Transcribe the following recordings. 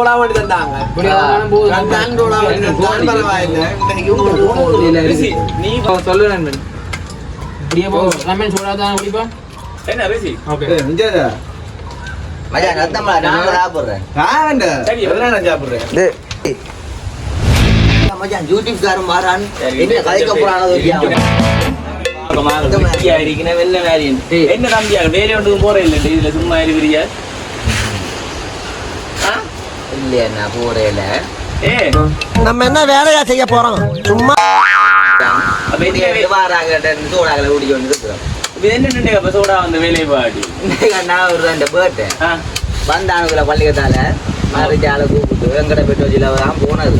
டோலா வண்டி தந்தாங்க. ரெண்டாயிரம் டோலா வண்டி பரவாயில்லை. நீ சொல்லு நண்பன் இப்படியே போ. தான் குடிப்பா? என்ன ரிஷி? ஓகே. மச்சான் ரத்தமா நான் சாப்பிடுறேன். சரி, நான் சாப்பிடுறேன்? மச்சான் யூடியூப் காரன் மாறான். சரி, என்ன கதைக்க போறானோ வெட்டியா இருக்கிற வெள்ளை வேரியன் என்ன தம்பியா? வேலை ஒன்றுக்கும் போற இல்லை இதுல சும்மா இருக்கிறியா? ஆ? இல்லையா நான் போறேல ஏ. நம்ம என்ன வேலையா செய்ய போறோம்? சும்மா சோடாக்களை குடிக்க வந்து இருக்கிறோம் இது என்ன அப்ப சோடா வந்து வேலையை பாடி நான் ஒரு ரெண்டு பேர்ட்டு வந்தானுக்குள்ள பள்ளிக்கத்தால மறைச்சால கூப்பிட்டு வெங்கட பெட்ரோஜில தான் போனது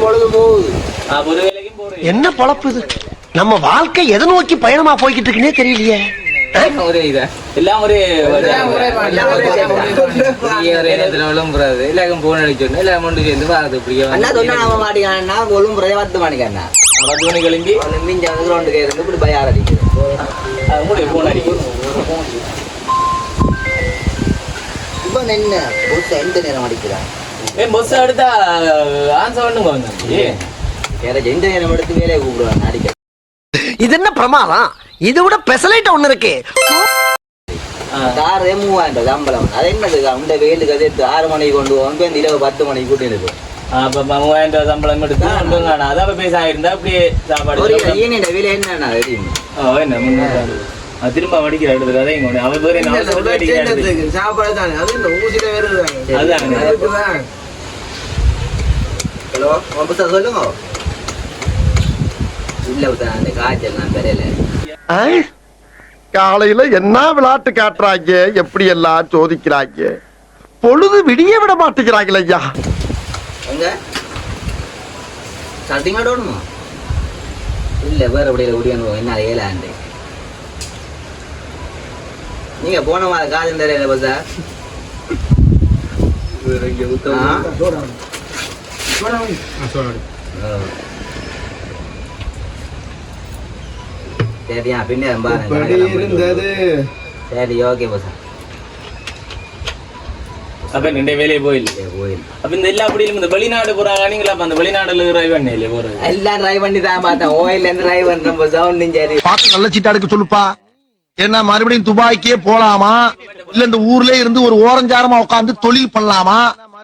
பொழுது போகுது. என்ன பொழப்பு இது? நம்ம வாழ்க்கை எதை நோக்கி பயணமா போய்கிட்டு இருக்குன்னே தெரியலையே. ஒரே இதா. எல்லாம் ஒரே எல்லாம். எல்லாம் விளம்புறது இல்லை போன் அடிச்சோன்னு இல்லை மொண்டு சேர்ந்து பாருது இப்படியே அண்ணா சொன்னா நம்ப மாட்டேங்கான்னா ஒழுங்கு முறையை பத்து மணிக்கண்ணா பத்து மணி கிளம்பி மிஞ்ச கிரவுண்டுக்கு இருந்து இப்படி பயார் அடிக்குது அது முடிய போன் அடிக்கும் இப்போ என்ன? புதுசா எந்த நேரம் அடிக்கிறான் ஏ பஸ் எடுத்தா ஆன்சர் பண்ணுங்க வந்து வேற எந்த நேரம் எடுத்து வேலையை கூப்பிடுவாங்க அடிக்க. இது என்ன பிரமாதம்? இதை விட பெசலைட் ஒண்ணு இருக்கு. காரே மூவாயிரம் சம்பளம் அது என்னது அந்த வெயிலுக்கு அது எடுத்து ஆறு மணிக்கு கொண்டு இந்த இரவு பத்து மணிக்கு கூட்டிட்டு அப்ப மூவாயிரம் ரூபாய் சம்பளம் எடுத்து அதான் அப்ப பேச ஆயிருந்தா அப்படியே சாப்பாடு ஒரு ஈனியோட விலை என்னன்னா தெரியும் ஓ என்ன முன்னூறு அது திரும்ப வடிக்கிற அவன் பேர் அடிக்கிற இடத்துல. சாப்பாடு தானே. அது இந்த ஊசியில வேறு அதுதானே. அதுக்குதான் ஹலோ புத்தா சொல்லுங்க. இல்ல புத்தா அந்த? காலையில என்ன விளையாட்டு காட்டுறாங்க எப்படி எல்லாம் சோதிக்கிறாங்க பொழுது விடிய விட மாட்டேங்கிறாங்களே ஐயா. எங்க? சட்டிங்கோட ஓடணுமா இல்ல வேற அப்படியே ஓடியாந்து என்ன ஏழாண்டு நீங்க போன மாதிரி காதல் தெரியல பஸ்ஸா சரியா இருந்தது. சரி ஓகே பஸ்ஸா அப்ப நின்ற வேலையை கோயில் அப்ப இந்த எல்லா அப்படியும் இந்த வெளிநாடு போறாங்க நீங்களா அப்ப அந்த வெளிநாடுல டிரைவ் பண்ணல போறது? எல்லாம் ட்ரை பண்ணி தான் பார்த்தேன். ஓயில இருந்து ட்ரை பண்றேன் பஸ் சவுண்டும் சரி. பார்த்து நல்ல சீட்டா எடுக்க சொல்லுப்பா. என்ன மறுபடியும் துபாய்க்கே போலாமா? இல்ல இந்த ஊர்ல இருந்து ஒரு ஓரஞ்சாரமா உட்கார்ந்து தொழில் பண்ணலாமா?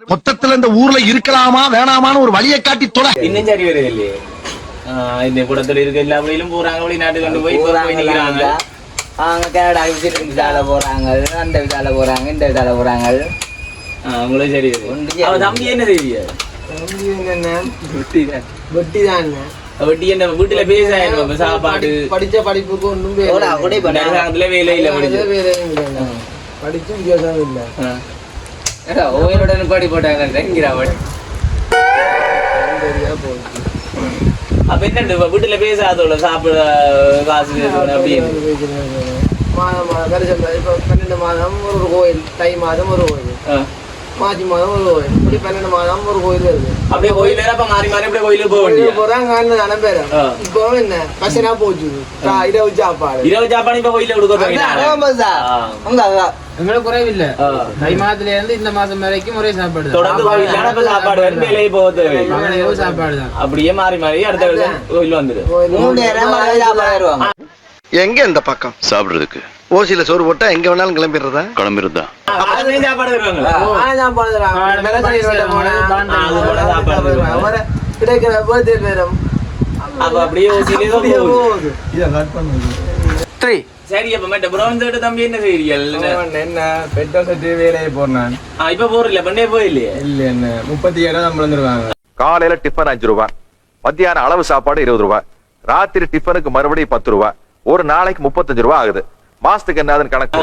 மொத்தத்துல இந்த ஊர்ல இருக்கலாமா வேணாமான்னு ஒரு வழியை காட்டி தொலை இன்னும் சரி வருது இல்லையே இந்த கூடத்துல இருக்க எல்லா வழியிலும் போறாங்க வெளிநாட்டு கொண்டு போய் நிக்கிறாங்க அவங்க கனடா விசிட் விசால போறாங்க அந்த விசால போறாங்க இந்த விசால போறாங்க அவங்களும் சரி தம்பி என்ன செய்வியா தம்பி என்ன வெட்டி தான் வட்டி என்ன வீட்டுல பேச சாப்பாடு படிச்ச படிப்புக்கு ஒன்றும் எவ்வளவு அப்படி இந்த பண்ணாங்க அரசாங்கத்துல வேலை இல்ல படிச்சு படிச்சும் வித்தியாசம் இல்லை ஆஹ் ஓயிலோட பாடி போட்டாங்க தங்கிறா சரியா போகுது அப்ப என்ன வீட்டுல பேசாதோட சாப்பிட காசு அப்படின்னு மாதம் மாதம் இப்போ பன்னெண்டு மாதம் ஒரு கோயில் தை மாதம் ஒரு கோயில் மாசி மாதம் ஒரு கோயில் இப்படி பன்னெண்டு மாதம் ஒரு கோயில் வருது. அப்படியே கோயில் அப்ப மாறி மாறி அப்படியே கோயிலுக்கு போக வேண்டிய போறாங்க அண்ணன் பேர். இப்போ என்ன? பசனா போச்சு. கா- இரவு சாப்பாடு. இரவு சாப்பாடு இப்ப கோயில கொடுக்க. எங்களுக்கு குறைவில்லை. தை மாதத்துல இருந்து இந்த மாசம் வரைக்கும் ஒரே சாப்பாடு தான். தொடர்ந்து கோயில் இப்ப சாப்பாடு வந்து வேலையை போக தேவையில்லை. மகளிர் சாப்பாடு தான். அப்படியே மாறி மாறி அடுத்த கோயில் வந்துடும். எங்க இந்த பக்கம்? சாப்பிடுறதுக்கு. ஓசியில சோறு போட்டா எங்க வேணாலும் கிளம்பிடுறதா. போகுது. சரி அப்ப மற்ற பிரவுன் தோட்ட தம்பி என்ன அவன் என்ன? பெட்ரோல் சட்டி வேலையை இப்ப போறல பண்ணே போயில்லையே? இல்ல என்ன? முப்பத்தி ஏழு சம்பளம் தருவாங்க காலையில டிஃபன் அஞ்சு ரூபாய். மத்தியானம் அளவு சாப்பாடு இருபது ரூபாய். ராத்திரி டிஃபனுக்கு மறுபடியும் பத்து ரூபாய். ஒரு நாளைக்கு முப்பத்தஞ்சு ரூபாய் ஆகுது. மாசத்துக்கு என்னதுன்னு கணக்கு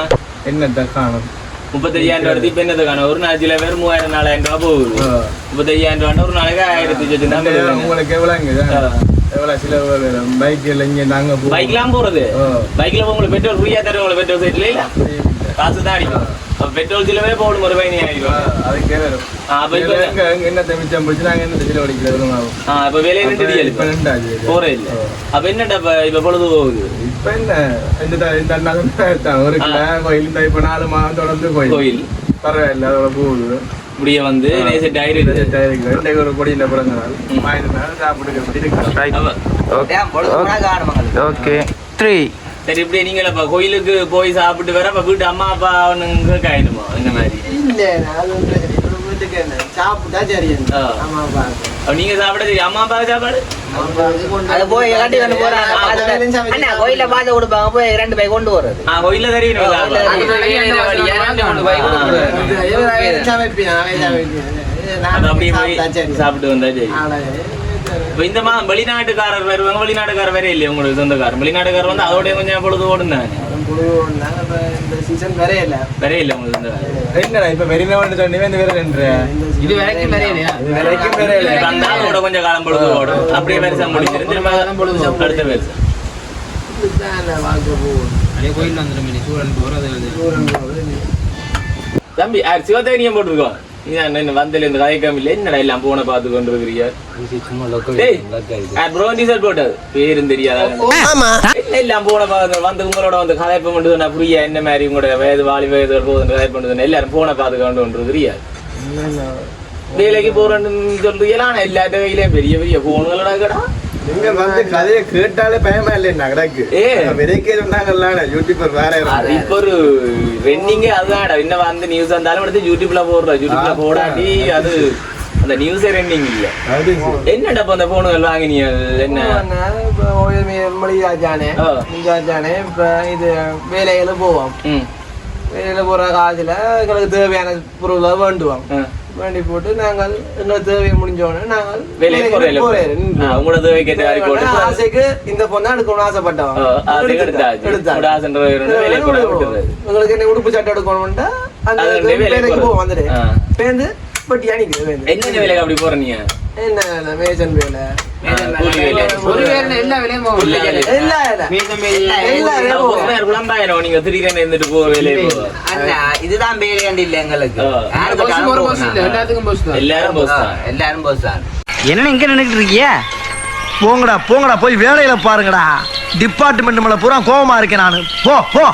காணும்? முப்பத்தஞ்சாயிரம் ரூபாய் இப்ப என்னதுக்கான ஒரு நாள் சில பேர் மூவாயிரம் நாலாயிரம் ரூபாய் போகுது. முப்பத்தஞ்சாயிரம் ரூபாய் ஒரு நாளைக்கு ஆயிரத்தி சொச்சு. உங்களுக்கு சிலவு வரும் பைக்ல இங்க நாங்க. பைக்லாம் போறது. பைக்ல உங்களுக்கு பெட்ரோல் ஃப்ரீயா தருவாங்களா? பெட்ரோல் சைட்ல இல்ல? காசு தான் அடிக்கும். பெட்ரோல் செலவே போடும் ஒரு பதினாயிரம் அதுக்கே வரும் என்ன மிச்சம் போச்சு நாங்க என்ன செலவழிக்கிறது ஆ, இப்ப விலை ரெண்டு டீசல் இப்ப ரெண்டாச்சு போறே இல்ல அப்ப என்னடா இப்ப இப்ப பொழுது போகுது இப்ப என்ன இந்த இந்த தான் ஒரு கோயில் இந்த இப்ப நாலு மாதம் தொடர்ந்து கோயில் கோயில் பரவாயில்ல அதோட போகுது இப்படியே வந்து நேச ஒரு பிறந்த நாள் சாப்பிட்டு. ஓகே த்ரீ சரி இப்படி நீங்கள இப்ப கோயிலுக்கு போய் சாப்பிட்டு வர அப்ப வீட்டு அம்மா அப்பா அவனுங்க காயணுமா இந்த மாதிரி இல்ல. இப்ப வீட்டுக்கு சாப்பிட்டா சரி அப்ப நீங்க சாப்பிட அம்மா அப்பா சாப்பாடு அது போய் கட்டி கொண்டு போறாங்க கோயில பார்த்து கொடுப்பாங்க போய் ரெண்டு பை கொண்டு வர்றது ஆ கோயில்ல தெரியும் சாப்பிட்டு வந்தா சரி இப்ப இந்த மா வெளிநாட்டுக்காரர் வருவாங்க வெளிநாட்டுக்காரர் வேற இல்லையா உங்களுக்கு சொந்தக்காரர். வெளிநாட்டுக்காரர் வந்து அதோட கொஞ்சம் பொழுது சீசன் வேற இல்லை. உங்களுக்கு சொந்தக்காரர். என்னடா இப்ப வெறினவன் சொன்னீங்க இந்த வேற ரெண்டு இது வரைக்கும் வரையிலையா இது வரைக்கும் வேற இல்ல. இப்ப அந்த ஆளோட கொஞ்சம் காலம் பொழுது ஓடும். அப்படியே வருஷம் முடிச்சிரு திரும்ப அடுத்த வருஷம் வாழ்க்கை போகும் அப்படியே கோயில் வந்துடும் சூழல் போகிறது வந்து. தம்பி ஆ, சிவதைரியம் போட்டிருக்கோம். என்ன வந்தல இந்த கதைக்கம் இல்லை என்னடா எல்லாம் போன பார்த்து கொண்டு இருக்கிறியா? டேய் ப்ரோ டிசைட் போட்டது. பேரும் தெரியாத? என்ன எல்லாம் போன பார்த்து வந்து உங்களோட வந்து கதைப்ப மட்டும் நான் புரியா? என்ன மாதிரி உங்களோட வயது வாலி வயது போகுது கதை பண்ணுது எல்லாரும் போன பார்த்து கொண்டு கொண்டு தெரியாது வேலைக்கு போறேன்னு சொல்றீங்களா? ஆனா எல்லாத்த கையிலயும் பெரிய பெரிய போனுங்களோட கடா நீங்க வந்து கதையை கேட்டாலே பயமா இல்லை நடக்கு ஏ. விதைக்கே சொன்னாங்கல்ல யூடியூபர் வேற இப்ப ஒரு ரெண்டிங்கே அதுதான்டா என்ன வந்து நியூஸ் வந்தாலும் எடுத்து யூடியூப்ல போடுற. யூடியூப்ல போடாட்டி அது அந்த நியூஸே ரெண்டிங் இல்ல. என்னடா இப்ப அந்த போனுகள் வாங்கினீங்க என்ன? மளிகாச்சானே ஆ. மளிகாச்சானே இப்ப இது வேலையில போவோம். வேலையில போற காலத்துல எங்களுக்கு தேவையான பொருளை வேண்டுவோம். வேண்டி போட்டு நாங்கள் எங்களுக்கு தேவை முடிஞ்ச உடனே நாங்கள் வேலைக்கு உங்களோட தேவைக்கு ஏற்ற மாதிரி போட்டு ஆசைக்கு இந்த பொண்ணை எடுக்கணும் ஆசைப்பட்டவன். ஆ, ஆசைக்கு எடுத்தாச்சு. எடுத்தாச்சு. ஒரு ஆசைன்ற ஒரு வேலைக்கு கூட விட்டுறது. உங்களுக்கு என்ன உடுப்பு சட்டை எடுக்கணும்னா அந்த வேலைக்கு வந்துட்டு ஆ. பேருந்து பட்டியா நிக்குது வேந்து என்னென்ன வேலைக்கு அப்படி போற நீங்க என்ன மேஜன் வேலை. இதுதான் வேலையாண்டு இல்ல எங்களுக்கு. எல்லாரும் எல்லாரும் என்ன இங்க நின்னுட்டு இருக்கிய போங்கடா போங்கடா. போய் வேலையில பாருங்கடா. டிபார்ட்மெண்ட் மேல பூரா கோவமா இருக்கேன் நானு. போ போ.